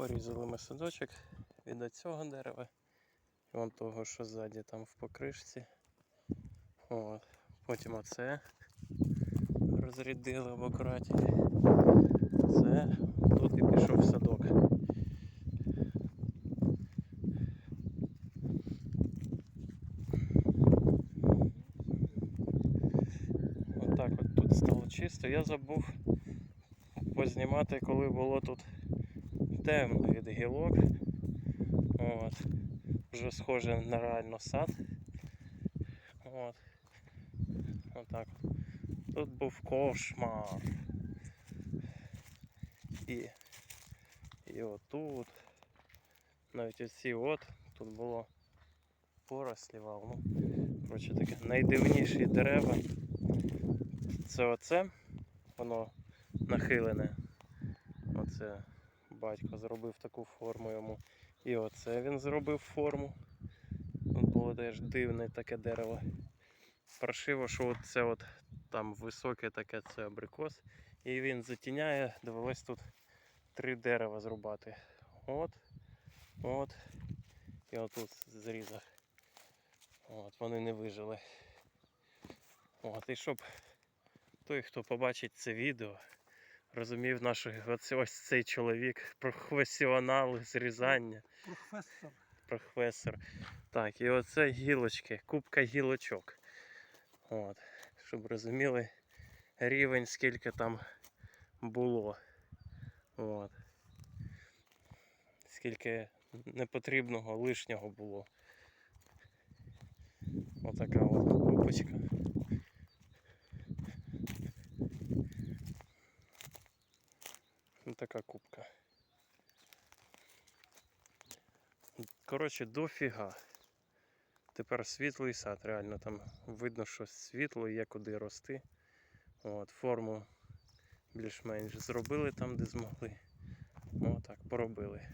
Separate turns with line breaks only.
Порізали ми садочок від цього дерева і вон того, що ззаді там в покришці. От. Потім оце розрядили в акураті. Це тут і пішов садок. Отак от тут стало чисто. Я забув познімати, коли було тут темно від гілок. От. Вже схоже на реально сад. От. Отак. от. Тут був кошмар. І, і отут. Навіть оці от тут було порослі вал. Ну, коротше таке найдивніші дерева. Це оце, воно нахилене. Оце батько зробив таку форму йому. І оце він зробив форму. Тут було теж дивне таке дерево. Паршиво, що це от там високе таке це абрикос. І він затіняє, довелось тут три дерева зрубати. От, от і отут зрізав. От, вони не вижили. От, і щоб той, хто побачить це відео, розумів наш ось, ось цей чоловік, професіонал зрізання,
Професор.
професор. Так, і оце гілочки, кубка гілочок. От, щоб розуміли рівень, скільки там було. От. Скільки непотрібного лишнього було. Отака от купочка. Така кубка. Коротше, дофіга. Тепер світлий сад, реально там видно, що світло є куди рости. От, форму більш-менш зробили там, де змогли. Отак, поробили.